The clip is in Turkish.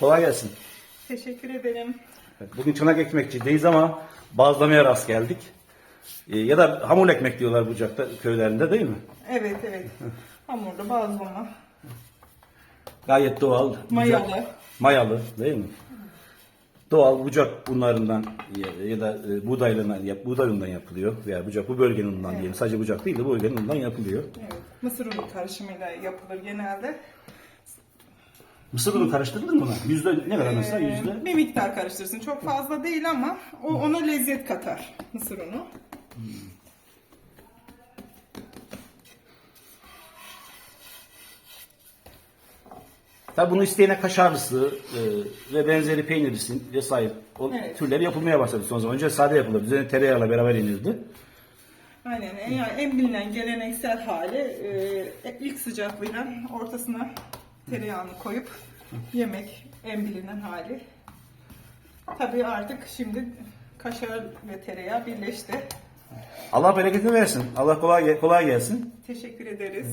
Kolay gelsin. Teşekkür ederim. Evet, Bugün çanak ekmekçideyiz ama bazlamaya rast geldik. Ee, ya da hamur ekmek diyorlar Bucak'ta köylerinde değil mi? Evet evet. Hamurlu bazlama. Gayet doğal. bucak- Mayalı. Mayalı değil mi? Doğal bucak unlarından ya, ya da e, yap, buğday unundan yapılıyor veya bucak bu bölgenin unundan diyelim. Sadece bucak değil de bu bölgenin unundan yapılıyor. Evet. Mısır unu karışımıyla yapılır genelde. Mısır unu karıştırılır mı buna? Yüzde ne kadar mesela Ee, yüzde? bir miktar karıştırsın. Çok fazla değil ama o ona lezzet katar mısır unu. Tabi bunu isteyene kaşarlısı e, ve benzeri peynirlisi vesaire o Evet. türleri yapılmaya başladı son zaman. Önce sade yapılır. Üzerine tereyağıyla beraber yenildi. Aynen. En, yani en bilinen geleneksel hali e, ilk sıcaklığıyla ortasına tereyağını koyup yemek en bilinen hali. Tabii artık şimdi kaşar ve tereyağı birleşti. Allah bereketini versin. Allah kolay kolay gelsin. Teşekkür ederiz.